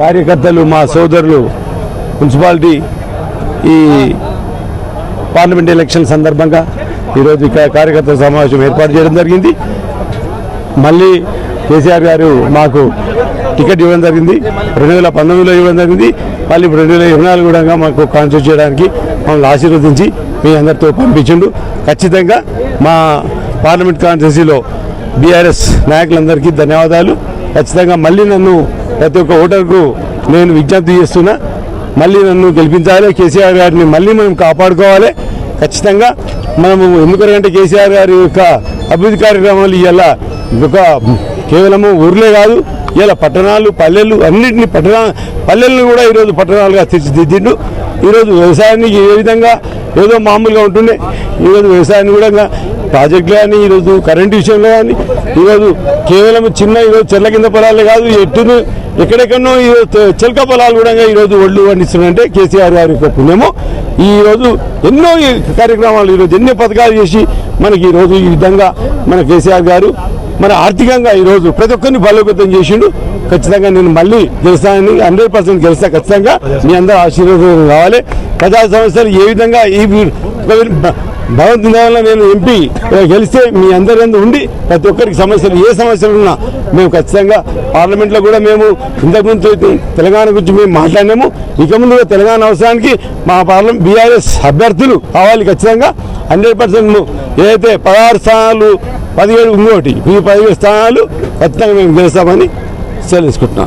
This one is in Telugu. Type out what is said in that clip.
కార్యకర్తలు మా సోదరులు మున్సిపాలిటీ ఈ పార్లమెంట్ ఎలక్షన్ సందర్భంగా ఈరోజు ఇక్కడ కార్యకర్తల సమావేశం ఏర్పాటు చేయడం జరిగింది. మళ్ళీ కేసీఆర్ గారు మాకు టికెట్ ఇవ్వడం జరిగింది. రెండు వేల పంతొమ్మిదిలో ఇవ్వడం జరిగింది. మళ్ళీ ఇప్పుడు రెండు వేల ఇరవై నాలుగు కూడా మాకు కాన్స్టిట్యూట్ చేయడానికి మమ్మల్ని ఆశీర్వదించి మీ అందరితో పంపించిండు. ఖచ్చితంగా మా పార్లమెంట్ కాన్స్టిట్యూన్సీలో బీఆర్ఎస్ నాయకులందరికీ ధన్యవాదాలు. ఖచ్చితంగా మళ్ళీ నన్ను ప్రతి ఒక్క ఓటర్కు నేను విజ్ఞప్తి చేస్తున్నా. మళ్ళీ నన్ను గెలిపించాలి. కేసీఆర్ గారిని మళ్ళీ మనం కాపాడుకోవాలి. ఖచ్చితంగా మనము ఎందుకంటే కేసీఆర్ గారి యొక్క అభివృద్ధి కార్యక్రమాలు ఇవాళ ఒక కేవలము ఊర్లే కాదు ఇలా పట్టణాలు పల్లెలు అన్నింటినీ పట్టణ పల్లెలను కూడా ఈరోజు పట్టణాలుగా తీర్చిదిద్దిండు. ఈరోజు వ్యవసాయానికి ఏ విధంగా ఏదో మామూలుగా ఉంటుండే. ఈరోజు వ్యవసాయాన్ని కూడా ప్రాజెక్టులు కానీ ఈరోజు కరెంటు విషయంలో కానీ ఈరోజు కేవలం చిన్న ఈరోజు చెట్ల కింద పొలాలే కాదు ఎట్టును ఎక్కడెక్కడో ఈరోజు చెలక చిలక పొలాలు కూడా ఈరోజు ఒళ్ళు పండిస్తున్నారంటే కేసీఆర్ గారి యొక్క పుణ్యము. ఈ రోజు ఎన్నో ఈ కార్యక్రమాలు ఈరోజు ఎన్నో పథకాలు చేసి మనకి ఈరోజు ఈ విధంగా మన కేసీఆర్ గారు మన ఆర్థికంగా ఈరోజు ప్రతి ఒక్కరిని బలోపేతం చేసిండు. ఖచ్చితంగా నేను మళ్ళీ గెలుస్తానని హండ్రెడ్ పర్సెంట్ గెలుస్తా ఖచ్చితంగా. మీ అందరూ ఆశీర్వాదం కావాలి ప్రజా సమస్యలు ఏ విధంగా ఈ భగవంతుని నేను ఎంపీ గెలిస్తే మీ అందరి ఉండి ప్రతి ఒక్కరికి సమస్యలు ఏ సమస్యలు ఉన్నా మేము ఖచ్చితంగా పార్లమెంట్లో కూడా మేము ఇంతకుముందు తెలంగాణ గురించి మేము మాట్లాడినాము. ఇక ముందు తెలంగాణ అవసరానికి మా పార్లమెంట్ బీఆర్ఎస్ అభ్యర్థులు కావాలి ఖచ్చితంగా. హండ్రెడ్ పర్సెంట్ ఏదైతే పదహారు స్థానాలు పదిహేడు ఇంకోటి ఈ పదిహేడు స్థానాలు ఖచ్చితంగా మేము గెలుస్తామని సెలవుకుంటున్నాం